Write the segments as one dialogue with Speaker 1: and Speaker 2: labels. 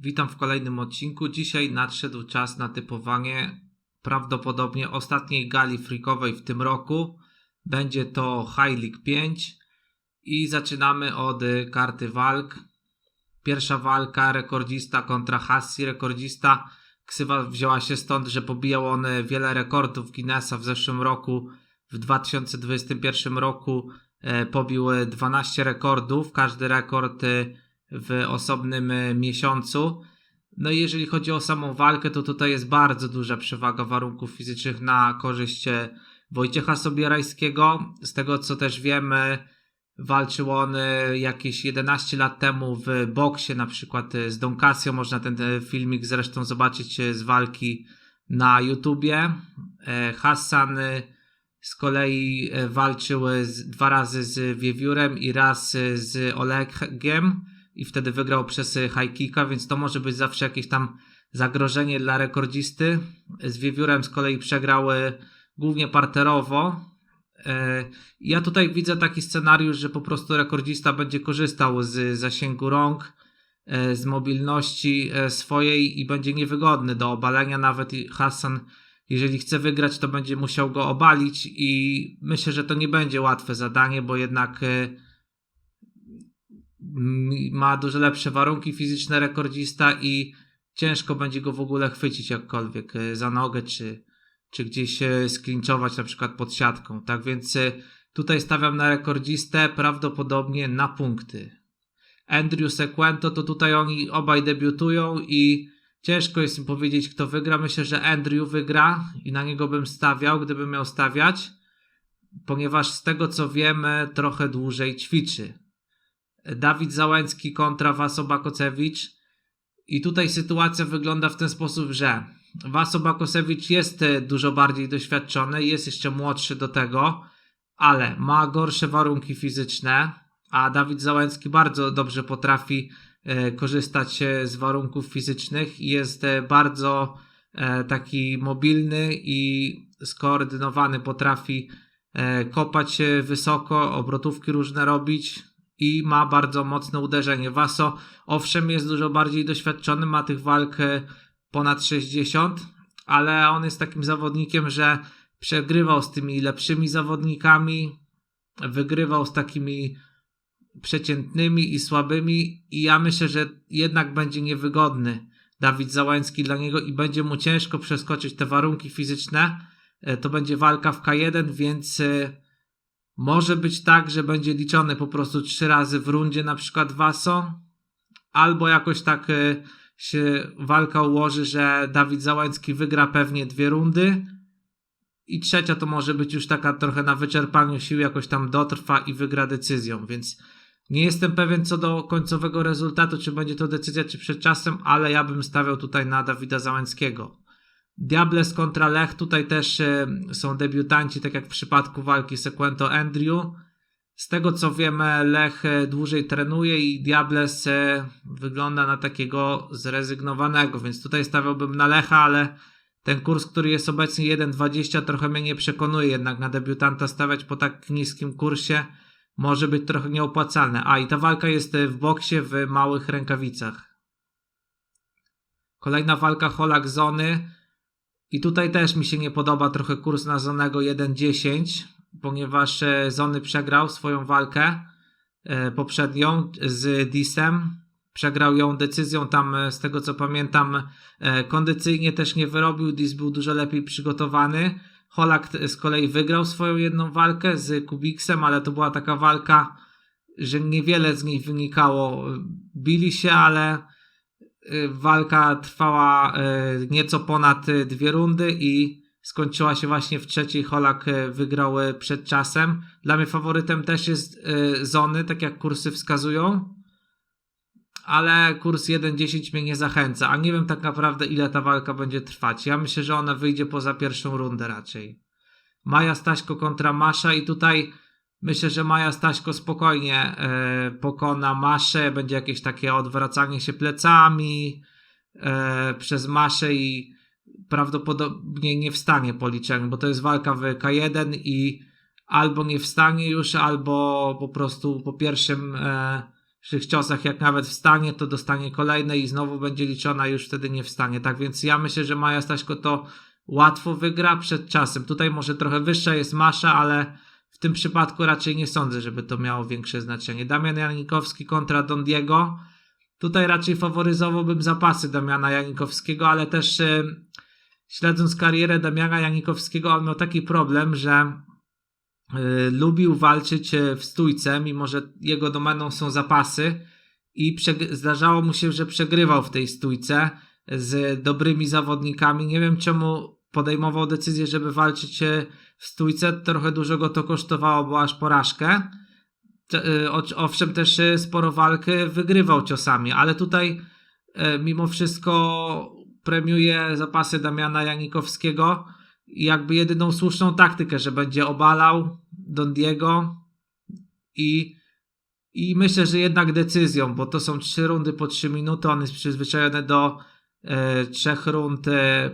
Speaker 1: Witam w kolejnym odcinku. Dzisiaj nadszedł czas na typowanie prawdopodobnie ostatniej gali freakowej w tym roku. Będzie to High League 5 i zaczynamy od y, karty walk. Pierwsza walka rekordzista kontra Hassi. Rekordzista ksywa wzięła się stąd, że pobijał on wiele rekordów Guinnessa w zeszłym roku. W 2021 roku e, pobił 12 rekordów. Każdy rekord y, w osobnym e, miesiącu. No i jeżeli chodzi o samą walkę, to tutaj jest bardzo duża przewaga warunków fizycznych na korzyść e, Wojciecha Sobierajskiego. Z tego co też wiemy, walczył on e, jakieś 11 lat temu w boksie, na przykład z Don Casio. Można ten filmik zresztą zobaczyć z walki na YouTubie. Hassan z kolei walczył dwa razy z Wiewiórem i raz z Olegiem i wtedy wygrał przez high kicka, więc to może być zawsze jakieś tam zagrożenie dla rekordzisty. Z Wiewiórem z kolei przegrały głównie parterowo. E, ja tutaj widzę taki scenariusz, że po prostu rekordzista będzie korzystał z zasięgu rąk, e, z mobilności e, swojej i będzie niewygodny do obalenia. Nawet Hassan, jeżeli chce wygrać, to będzie musiał go obalić i myślę, że to nie będzie łatwe zadanie, bo jednak ma dużo lepsze warunki fizyczne rekordzista i ciężko będzie go w ogóle chwycić jakkolwiek e, za nogę, czy, czy gdzieś sklinczować na przykład pod siatką. Tak więc e, tutaj stawiam na rekordzistę prawdopodobnie na punkty. Andrew Sequento to tutaj oni obaj debiutują i ciężko jest im powiedzieć kto wygra. Myślę, że Andrew wygra i na niego bym stawiał, gdybym miał stawiać, ponieważ z tego co wiemy trochę dłużej ćwiczy. Dawid Załęcki kontra Waso Bakocewicz. I tutaj sytuacja wygląda w ten sposób, że Waso Bakosewicz jest e, dużo bardziej doświadczony, jest jeszcze młodszy do tego, ale ma gorsze warunki fizyczne, a Dawid Załęcki bardzo dobrze potrafi e, korzystać e, z warunków fizycznych i jest bardzo taki mobilny i skoordynowany, potrafi kopać wysoko, obrotówki różne robić, i ma bardzo mocne uderzenie. Waso, owszem, jest dużo bardziej doświadczony, ma tych walk e, ponad 60, ale on jest takim zawodnikiem, że przegrywał z tymi lepszymi zawodnikami, wygrywał z takimi przeciętnymi i słabymi i ja myślę, że jednak będzie niewygodny Dawid Załański dla niego i będzie mu ciężko przeskoczyć te warunki fizyczne. E, to będzie walka w K1, więc e, może być tak, że będzie liczony po prostu trzy razy w rundzie, na przykład Waso, albo jakoś tak e, się walka ułoży, że Dawid Załański wygra pewnie dwie rundy i trzecia to może być już taka trochę na wyczerpaniu sił, jakoś tam dotrwa i wygra decyzją, więc nie jestem pewien co do końcowego rezultatu, czy będzie to decyzja, czy przed czasem, ale ja bym stawiał tutaj na Dawida Załańskiego. Diables kontra Lech, tutaj też e, są debiutanci, tak jak w przypadku walki Sequento Andrew. Z tego co wiemy, Lech e, dłużej trenuje i Diables e, wygląda na takiego zrezygnowanego, więc tutaj stawiałbym na Lecha, ale ten kurs, który jest obecnie 1,20 trochę mnie nie przekonuje jednak na debiutanta stawiać po tak niskim kursie może być trochę nieopłacalne. A i ta walka jest w boksie w małych rękawicach. Kolejna walka Holak Zony. I tutaj też mi się nie podoba trochę kurs na Zonego 1.10, ponieważ e, Zony przegrał swoją walkę e, poprzednią z Disem. Przegrał ją decyzją tam, e, z tego co pamiętam, kondycyjnie też nie wyrobił. Dis był dużo lepiej przygotowany. Holak z kolei wygrał swoją jedną walkę z Kubiksem, ale to była taka walka, że niewiele z niej wynikało. Bili się, ale walka trwała y, nieco ponad y, dwie rundy i skończyła się właśnie w trzeciej. Holak wygrał przed czasem. Dla mnie faworytem też jest Zony, tak jak kursy wskazują. Ale kurs 1.10 mnie nie zachęca, a nie wiem tak naprawdę ile ta walka będzie trwać. Ja myślę, że ona wyjdzie poza pierwszą rundę raczej. Maja Staśko kontra Masza i tutaj Myślę, że Maja Staśko spokojnie e, pokona Maszę. Będzie jakieś takie odwracanie się plecami e, przez Maszę i prawdopodobnie nie wstanie po liczeniu, bo to jest walka w K1 i albo nie wstanie już, albo po prostu po pierwszym, e, ciosach, jak nawet wstanie, to dostanie kolejne i znowu będzie liczona, już wtedy nie wstanie. Tak więc ja myślę, że Maja Staśko to łatwo wygra przed czasem. Tutaj może trochę wyższa jest Masza, ale w tym przypadku raczej nie sądzę, żeby to miało większe znaczenie. Damian Janikowski kontra Don Diego. Tutaj raczej faworyzowałbym zapasy Damiana Janikowskiego, ale też yy, śledząc karierę Damiana Janikowskiego, on miał taki problem, że yy, lubił walczyć w stójce, mimo że jego domeną są zapasy i zdarzało mu się, że przegrywał w tej stójce z dobrymi zawodnikami. Nie wiem czemu podejmował decyzję, żeby walczyć stójce. Trochę dużo go to kosztowało, bo aż porażkę. Y, owszem, też y, sporo walk wygrywał ciosami, ale tutaj y, mimo wszystko premiuje zapasy Damiana Janikowskiego i jakby jedyną słuszną taktykę, że będzie obalał Don Diego i, i myślę, że jednak decyzją, bo to są trzy rundy po trzy minuty, on jest przyzwyczajony do trzech rund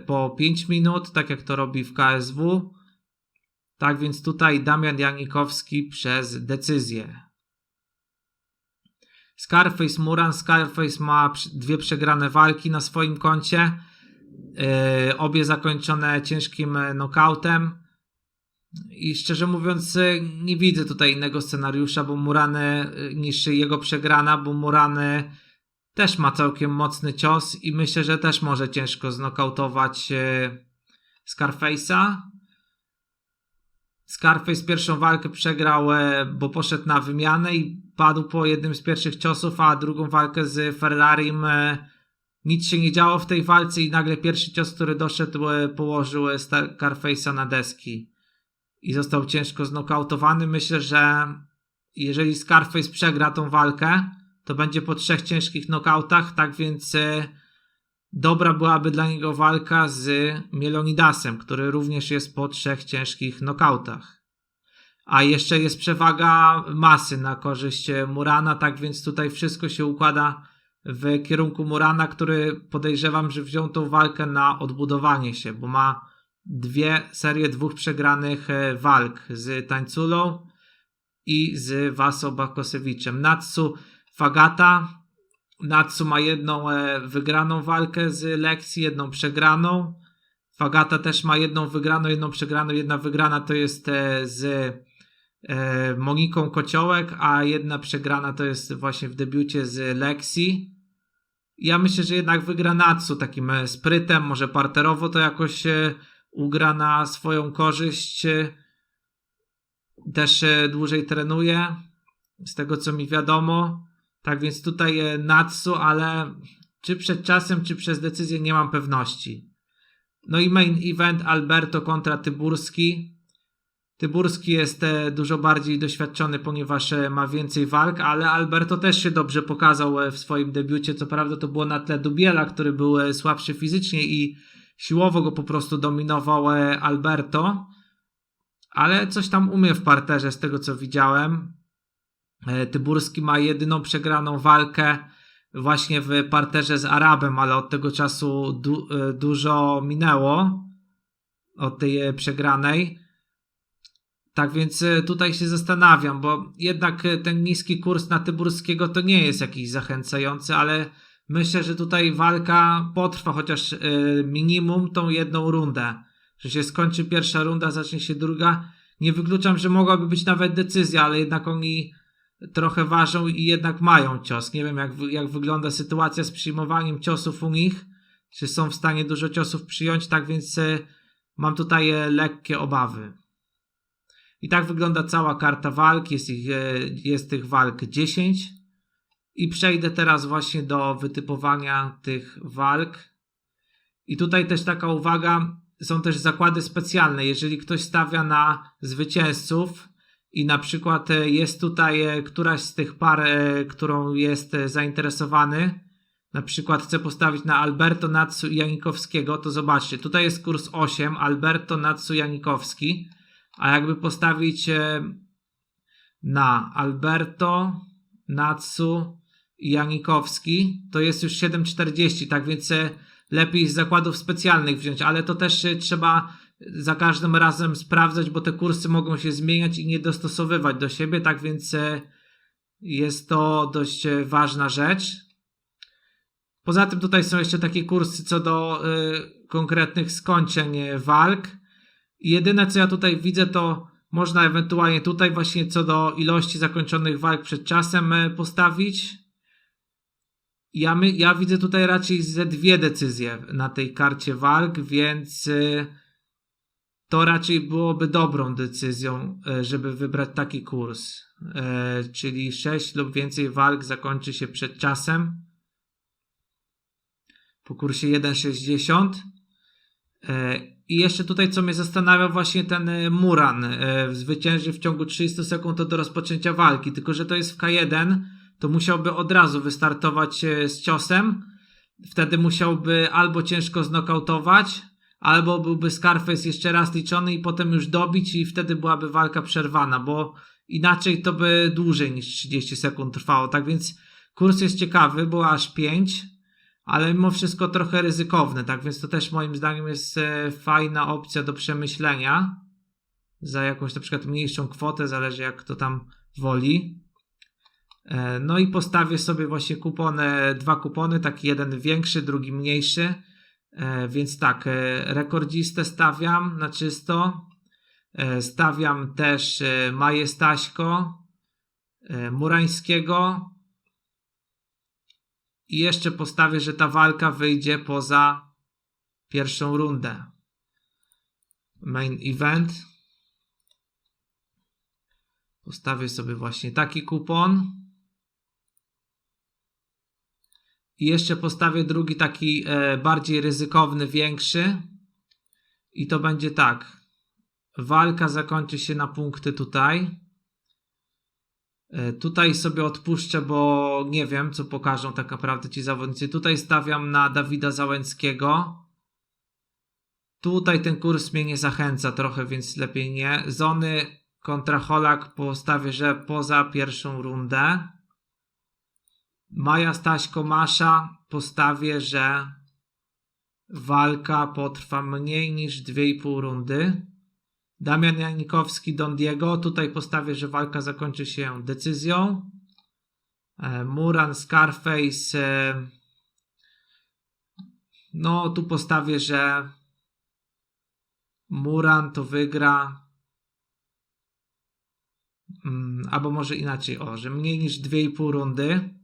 Speaker 1: po pięć minut, tak jak to robi w KSW. Tak więc tutaj Damian Janikowski przez decyzję. Scarface Muran. Scarface ma dwie przegrane walki na swoim koncie. Yy, obie zakończone ciężkim e, knockoutem. I szczerze mówiąc, e, nie widzę tutaj innego scenariusza, bo Murany niż jego przegrana, bo Murany też ma całkiem mocny cios i myślę, że też może ciężko znokautować Scarface'a. Scarface pierwszą walkę przegrał, bo poszedł na wymianę i padł po jednym z pierwszych ciosów, a drugą walkę z Ferrarim nic się nie działo w tej walce i nagle pierwszy cios, który doszedł, e, położył Scarface'a na deski i został ciężko znokautowany. Myślę, że jeżeli Scarface przegra tą walkę, to będzie po trzech ciężkich nokautach, tak więc e, dobra byłaby dla niego walka z Mielonidasem, który również jest po trzech ciężkich nokautach. A jeszcze jest przewaga masy na korzyść Murana, tak więc tutaj wszystko się układa w kierunku Murana, który podejrzewam, że wziął tą walkę na odbudowanie się, bo ma dwie serie dwóch przegranych e, walk z Tańculą i z Waso Bakosewiczem. Natsu Fagata. Natsu ma jedną e, wygraną walkę z Lexi, jedną przegraną. Fagata też ma jedną wygraną, jedną przegraną. Jedna wygrana to jest e, z Moniką Kociołek, a jedna przegrana to jest właśnie w debiucie z Lexi. Ja myślę, że jednak wygra Natsu takim e, sprytem, może parterowo to jakoś e, ugra na swoją korzyść. E, też dłużej trenuje, z tego co mi wiadomo. Tak więc tutaj Natsu, ale czy przed czasem, czy przez decyzję nie mam pewności. No i main event Alberto kontra Tyburski. Tyburski jest e, dużo bardziej doświadczony, ponieważ e, ma więcej walk, ale Alberto też się dobrze pokazał e, w swoim debiucie. Co prawda to było na tle Dubiela, który był słabszy fizycznie i siłowo go po prostu dominował Alberto, ale coś tam umie w parterze z tego co widziałem. Tyburski ma jedyną przegraną walkę właśnie w parterze z Arabem, ale od tego czasu du dużo minęło od tej przegranej. Tak więc e, tutaj się zastanawiam, bo jednak e, ten niski kurs na Tyburskiego to nie jest jakiś zachęcający, ale myślę, że tutaj walka potrwa chociaż e, minimum tą jedną rundę. Że się skończy pierwsza runda, zacznie się druga. Nie wykluczam, że mogłaby być nawet decyzja, ale jednak oni trochę ważą i jednak mają cios. Nie wiem, jak, jak wygląda sytuacja z przyjmowaniem ciosów u nich. Czy są w stanie dużo ciosów przyjąć, tak więc mam tutaj lekkie obawy. I tak wygląda cała karta walk. Jest, ich, e, jest tych walk 10. I przejdę teraz właśnie do wytypowania tych walk. I tutaj też taka uwaga, są też zakłady specjalne. Jeżeli ktoś stawia na zwycięzców i na przykład e, jest tutaj e, któraś z tych par, którą jest zainteresowany, na przykład chce postawić na Alberto Natsu Janikowskiego, to zobaczcie, tutaj jest kurs 8, Alberto Natsu Janikowski. A jakby postawić na Alberto, Natsu Janikowski, to jest już 7,40, tak więc e, lepiej z zakładów specjalnych wziąć, ale to też e, trzeba za każdym razem sprawdzać, bo te kursy mogą się zmieniać i nie dostosowywać do siebie, tak więc e, Jest to dość e, ważna rzecz. Poza tym tutaj są jeszcze takie kursy co do y, konkretnych skończeń walk. Jedyne co ja tutaj widzę to można ewentualnie tutaj właśnie co do ilości zakończonych walk przed czasem postawić. Ja, my, ja widzę tutaj raczej ze dwie decyzje na tej karcie walk, więc to raczej byłoby dobrą decyzją, y, żeby wybrać taki kurs. Y, czyli 6 lub więcej walk zakończy się przed czasem po kursie 1,60. I jeszcze tutaj, co mnie zastanawia, właśnie ten Muran zwycięży w ciągu 30 sekund do rozpoczęcia walki, tylko że to jest w K1 to musiałby od razu wystartować e, z ciosem. Wtedy musiałby albo ciężko znokautować, albo byłby Scarface jeszcze raz liczony i potem już dobić i wtedy byłaby walka przerwana, bo inaczej to by dłużej niż 30 sekund trwało. Tak więc kurs jest ciekawy, było aż 5, ale mimo wszystko trochę ryzykowny, tak więc to też moim zdaniem jest e, fajna opcja do przemyślenia za jakąś na przykład mniejszą kwotę, zależy jak to tam woli. E, no i postawię sobie właśnie kupony, dwa kupony, taki jeden większy, drugi mniejszy. E, więc tak, e, rekordzistę stawiam na czysto. Stawiam też Majestaśko, Murańskiego. I jeszcze postawię, że ta walka wyjdzie poza pierwszą rundę. Main event. Postawię sobie właśnie taki kupon. I jeszcze postawię drugi taki e, bardziej ryzykowny, większy. I to będzie tak. Walka zakończy się na punkty tutaj. E, tutaj sobie odpuszczę, bo nie wiem, co pokażą tak naprawdę ci zawodnicy. Tutaj stawiam na Dawida Załęckiego. Tutaj ten kurs mnie nie zachęca trochę, więc lepiej nie. Zony kontra Holak postawię, że poza pierwszą rundę. Maja Staśko Masza postawię, że walka potrwa mniej niż 2,5 rundy. Damian Janikowski Don Diego. Tutaj postawię, że walka zakończy się decyzją. E, Muran Scarface. E, no, tu postawię, że Muran to wygra. Mm, albo może inaczej, o, że mniej niż 2,5 rundy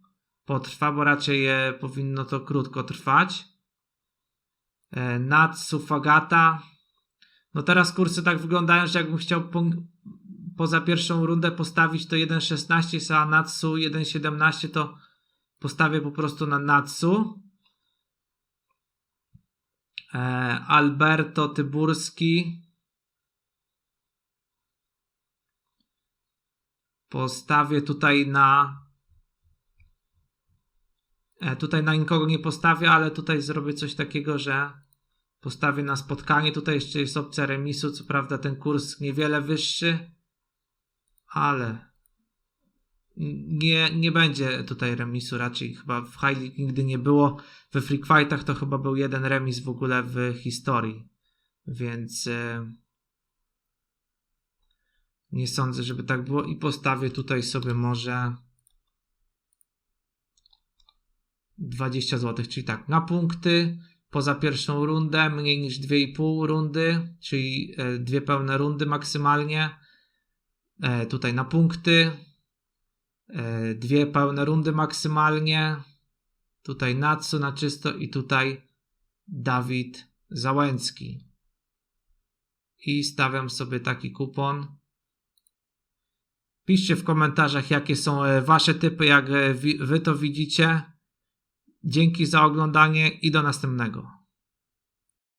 Speaker 1: potrwa, bo raczej powinno to krótko trwać. E, Natsu Fagata. No teraz kursy tak wyglądają, że jakbym chciał po, poza pierwszą rundę postawić to 1.16, a Natsu 1.17 to postawię po prostu na Natsu. E, Alberto Tyburski. Postawię tutaj na tutaj na nikogo nie postawię, ale tutaj zrobię coś takiego, że postawię na spotkanie. Tutaj jeszcze jest opcja remisu. Co prawda ten kurs niewiele wyższy, ale nie, nie będzie tutaj remisu. Raczej chyba w High League nigdy nie było. We Freak Fightach to chyba był jeden remis w ogóle w historii. Więc e, nie sądzę, żeby tak było. I postawię tutaj sobie może 20 zł, czyli tak, na punkty poza pierwszą rundę mniej niż 2,5 rundy, czyli e, dwie pełne rundy maksymalnie. E, tutaj na punkty e, dwie pełne rundy maksymalnie. Tutaj Natsu na czysto i tutaj Dawid Załęcki. I stawiam sobie taki kupon. Piszcie w komentarzach, jakie są wasze typy, jak wy to widzicie. Dzięki za oglądanie i do następnego.